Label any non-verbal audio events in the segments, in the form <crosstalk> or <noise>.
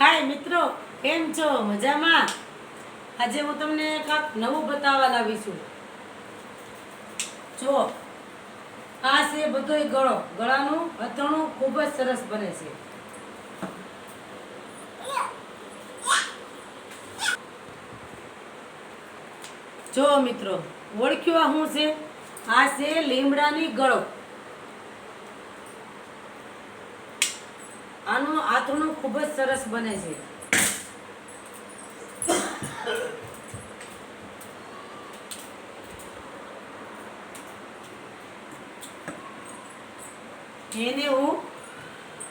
હાય મિત્રો, કેમ છો? મજામાં? આજે હું તમને કાંક નવું બતાવવા લાવી છું. જો, આ છે બધોય ગળો. ગળાનું અથણું ખૂબ જ સરસ બને છે. જો મિત્રો, ઓળખ્યું શું છે? આ છે લીમડાની ગળો. આનું આથણું ખૂબ જ સરસ બને છે. એને હું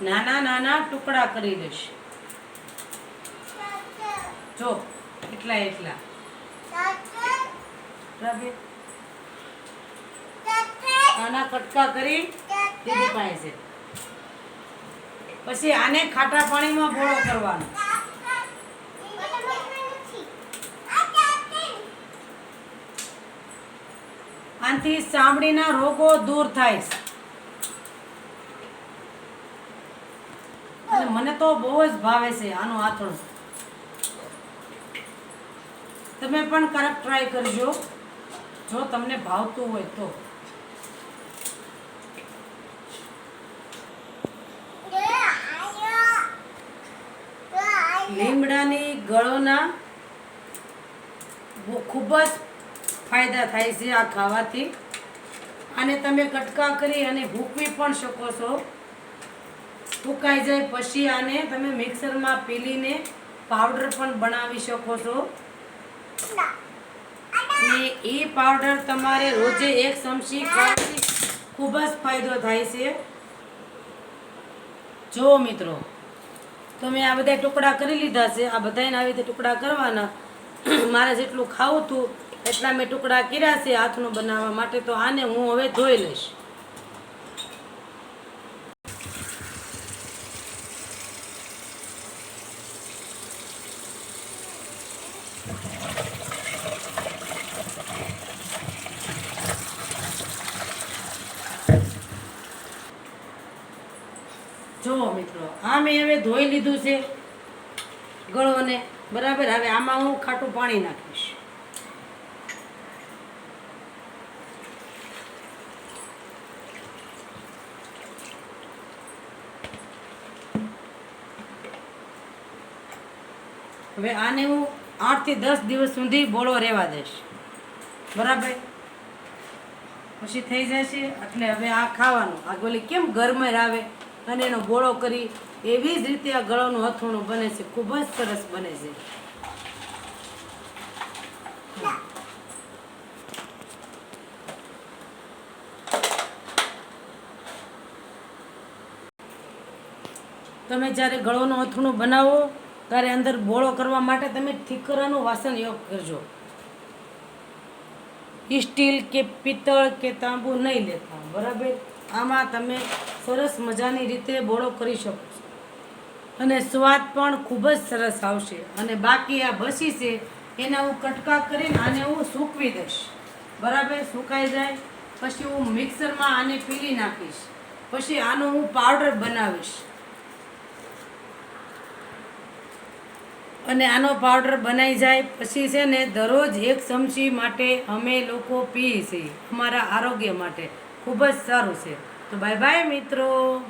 નાના નાના ટુકડા કરી દઈશ. જો એટલા એટલા. આના નાના કટકા કરી દીદી પાસે. પછી આને ખાટા પાણીમાં ભોળો કરવાનો. આનાથી ચામડીના રોગો દૂર થાય છે. મને તો બહુ જ ભાવે છે આનું આથણું. તમે પણ કરેક્ટ ટ્રાય કરજો. જો તમને ભાવતું હોય તો. લીમડાની ગળોના ખૂબ જ ફાયદા થાય છે આ ખાવાથી. અને તમે કટકા કરી અને ભૂકવી પણ શકો છો. સુકાઈ જાય પછી આને તમે મિક્સરમાં પીલીને પાવડર પણ બનાવી શકો છો. અને એ પાવડર તમારે રોજે એક ચમચી ખાવાથી ખૂબ જ ફાયદો થાય છે. જો મિત્રો તમે આ બધા ટુકડા કરી લીધા છે. આ બધાને આવી રીતે ટુકડા કરવાના. <clears throat> મારે જેટલું ખાવું હતું, એટલા મેં ટુકડા કર્યા છે હાથનું બનાવવા માટે. તો આને હું હવે ધોઈ લઈશ. જો મિત્રો આ મેં હવે ધોઈ લીધું છે ગળોને. બરાબર, હવે આમાં હું ખાટું પાણી નાખીશ. હવે આને હું આઠથી દસ દિવસ સુધી બોળો રહેવા દઈશ. બરાબર? પછી થઈ જશે, એટલે હવે આ ખાવાનું. આ ગોલી કેમ ગરમર આવે? અને એનો ગોળો કરી એવી જ રીતે આ ગળાનું હથોણું બને છે. ખૂબ જ સરસ બને છે. તમે જ્યારે ગળોનું અથણું બનાવો, ત્યારે અંદર બોળો કરવા માટે તમે ઠીકરાનું વાસણ યોગ કરજો. સ્ટીલ કે પિત્તળ કે તાંબુ નહીં લેતા. બરાબર? આમાં તમે સરસ મજાની રીતે બોળો કરી શકો છો. અને સ્વાદ પણ ખૂબ જ સરસ આવશે. અને બાકી આ ભસી છે, એના હું કટકા કરીને આને હું સૂકવી દઈશ. બરાબર? સુકાઈ જાય. પછી હું મિક્સરમાં આને પીલી નાખીશ. પછી આનો હું પાવડર બનાવીશ. અને આનો પાવડર બનાવી જાય. પછી છે ને દરરોજ એક ચમચી માટે અમે લોકો પીએ છીએ અમારા આરોગ્ય માટે. ખૂબ જ સારું છે. તો બાય બાય મિત્રો.